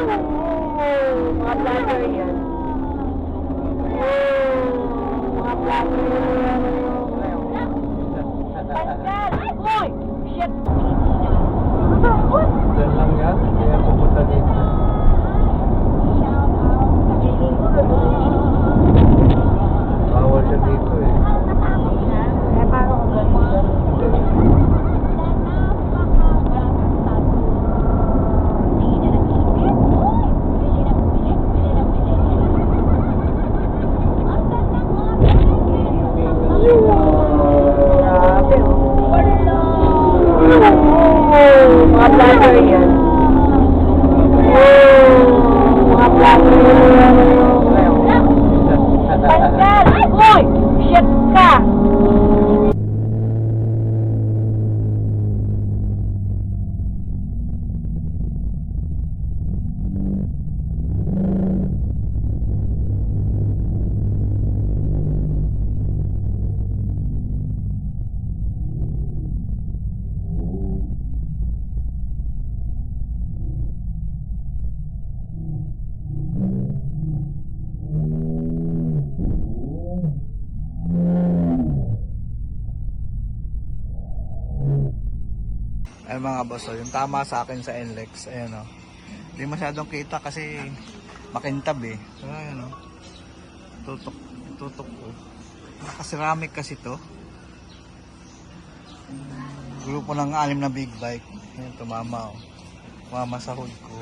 Mga vlogger yan. Mga vlogger yan. Uy! Shit! Diyan lang yan. Kaya pupunta dito. Bawal siya dito. Eh, Mga Ay mga boss, oh, yung tama sa akin sa NLEX, ayan o. Hindi masyadong kita kasi makintab eh. So ayan o. Tutok, tutok ko. Nakaceramic kasi to. Grupo ng anim na big bike. Ayan, tumama o. Tumama sa hood ko.